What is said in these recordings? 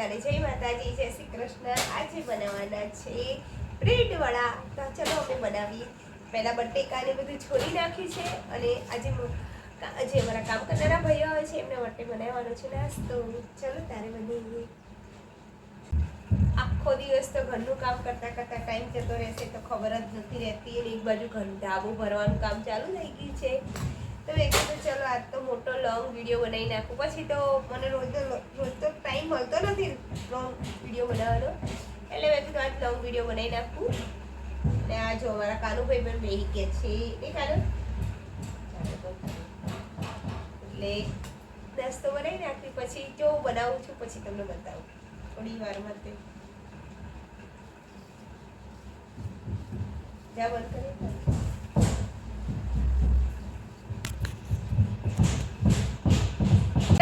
બધાને જય માતાજી, જય શ્રી કૃષ્ણ. આજે બનાવવાના છે બ્રેડ વડા તો ચલો અમે બનાવીએ. પહેલા બટેકાને બધું છોડી નાખ્યું છે અને આજે જે અમારા કામ કરનારા ભાઈઓ આવે છે, એમના માટે બનાવવાનો છે નાસ્તો. ચલો તારે બનાવીએ. આખો દિવસ તો ઘરનું કામ કરતા કરતા ટાઈમ જતો રહેશે, તો ખબર જ નથી રહેતી. અને એક બાજુ ઘરનું ઢાબું ભરવાનું કામ ચાલુ થઈ ગયું છે. તો મેં કીધું, ચલો આજ તો મોટો લોંગ વીડિયો બનાવી નાખું. પછી તો મને રોજ રોજ તો ટાઈમ મળતો નથી લોંગ વીડિયો બનાવવાનો. એટલે મેં કીધું, આજ લોંગ વીડિયો બનાવી નાખું. ને આ જો અમારા કાનુભાઈ પણ બેહી ગયા છે. એ કાનુ? એટલે નાસ્તો બનાવી નાખી, પછી જો બનાવું છું, પછી તમને બતાવું. થોડી વારમાં તે જા, બંધ કરી.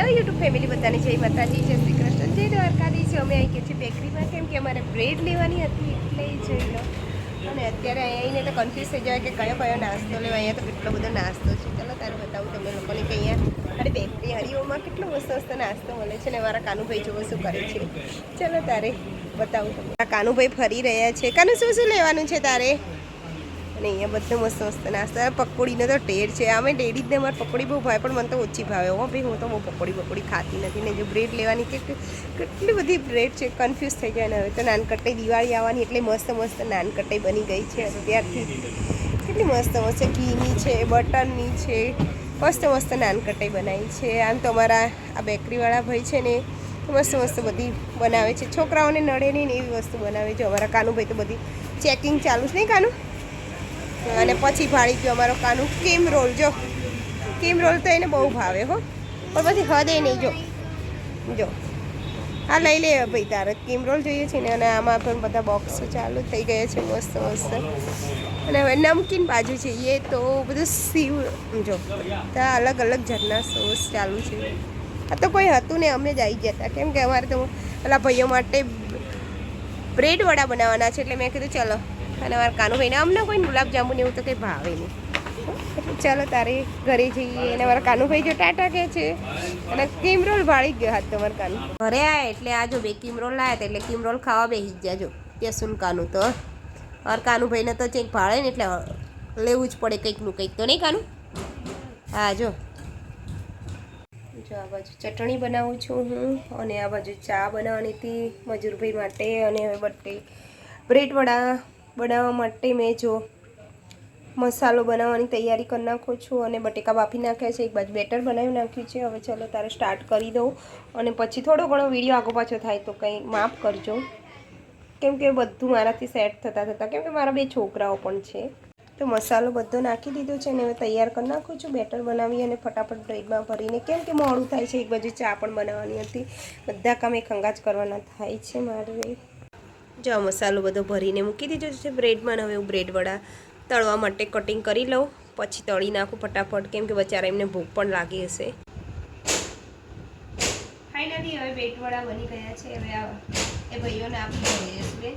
હેલો યુટ્યુબ ફેમિલી બધાને જય માતાજી, જય શ્રી કૃષ્ણ, જય દ્વારકાધીશ. અમે આવી ગયા છીએ બેકરીમાં કેમ કે અમારે બ્રેડ લેવાની હતી એટલે જોઈ લો. અને અત્યારે અહીંને તો કન્ફ્યુઝ થઈ જાય કે કયો કયો નાસ્તો લેવા. અહીંયા તો કેટલો બધો નાસ્તો છે. ચલો, તારે બતાવું તમે લોકોને કે અહીંયા અરે બેકરી હરિઓમાં કેટલો મસ્ત મસ્ત નાસ્તો મળે છે ને મારા કાનુભાઈ જોવો શું કરે છે. ચલો, તારે બતાવું તમને. આ કાનુભાઈ ફરી રહ્યા છે. કાનુ, શું શું લેવાનું છે તારે? અને અહીંયા બધું મસ્ત મસ્ત નાસ્તા. પકોડીનો તો ટેર છે. અમે ડેડી જ ને મારે પકોડી બહુ ભાવે, પણ મને તો ઓછી ભાવે હો ભાઈ. હું તો બહુ પકોડી પકોડી ખાતી નથી. ને જો બ્રેડ લેવાની કે કેટલી બધી બ્રેડ છે કન્ફ્યુઝ થઈ જાય ને. હવે તો નાનકટાઈ દિવાળી આવવાની એટલે મસ્ત મસ્ત નાનકટાઈ બની ગઈ છે અત્યારથી કેટલી મસ્ત મસ્ત ઘીની છે, બટરની છે. મસ્ત મસ્ત નાનકટાઈ બનાવી છે. આમ તો અમારા આ બેકરીવાળા ભાઈ છે ને મસ્ત મસ્ત બધી બનાવે છે. છોકરાઓને નડે નહીં એવી વસ્તુ બનાવે છે. અમારા કાનુભાઈ તો બધી ચેકિંગ ચાલુ છે નહીં કાનું? અને પછી ભાળી ગયો અમારો કાનું. કેમ રોલ? જો. કીમ રોલ તો એને બહુ ભાવે, હો. પણ પછી હદે નહીં, જો. જો. આ લઈ લે ભાઈ તારે. કીમ રોલ જોઈએ છે ને? અને આમાં પણ બધા બોક્સ ચાલુ થઈ ગયા છે, મસ્ત મસ્ત. અને હવે નમકીન બાજુ છે, એ તો બધું સીવ, જો. બધા અલગ અલગ જાતના સોસ ચાલુ છે. આ તો કોઈ હતું ને અમે જ આવી ગયા હતા. કેમ કે અમારે તો પેલા ભાઈઓ માટે બ્રેડ વડા બનાવવાના છે, એટલે મેં કીધું, ચલો અને મારા કાનુભાઈને અમને કોઈ ગુલાબજાંબુ ને એવું તો કંઈ ભાવે નહીં. એટલે ચાલો તારે ઘરે જઈએ અને મારા કાનુભાઈ જો ટાટા કહે છે અને કિમરોલ ભાળી ગયો હાથ તમારા કાનુ. ઘરે આયા એટલે આ જો બે કિમરોલ હતા એટલે કિમરોલ ખાવા બેસી જ જાજો યસુન કાનુ તો. મારા કાનુભાઈને તો કંઈક ભાળે ને એટલે લેવું જ પડે કંઈકનું કંઈક તો નહીં કાનુ? હા જો. જો આ બાજુ ચટણી બનાવું છું હું અને આ બાજુ ચા બનાવવાની હતી મજૂરભાઈ માટે અને હવે બટ્ટે બ્રેડ વડા બનાવવા માટે મેં જો મસાલો બનાવવાની તૈયારી કરી નાખું છું અને બટેકા બાફી નાખ્યા છે, એક બાજુ બેટર બનાવી નાખ્યું છે. હવે ચલો તારે સ્ટાર્ટ કરી દઉં અને પછી થોડો ઘણો વીડિયો આગો પાછો થાય તો કંઈ માફ કરજો. કેમ કે બધું મારાથી સેટ થતાં થતાં, કેમ કે મારા બે છોકરાઓ પણ છે. તો મસાલો બધો નાખી દીધો છે અને હવે તૈયાર કરી નાખું છું. બેટર બનાવી અને ફટાફટ બ્રેડમાં ભરીને, કેમ કે મોડું થાય છે, એક બાજુ ચા પણ બનાવવાની હતી. બધા કામ એક કરવાના થાય છે મારે. જો આ મસાલો બધો ભરીને મૂકી દીધો છે બ્રેડમાં હવે હું બ્રેડ તળવા માટે કટિંગ કરી લઉં. પછી તળી નાખું ફટાફટ, કેમ કે બચારા એમને ભૂખ પણ લાગી હશે. ફાઇનલી હવે બ્રેડ વડા બની ગયા છે. હવે એ ભાઈઓને આપી દઈએ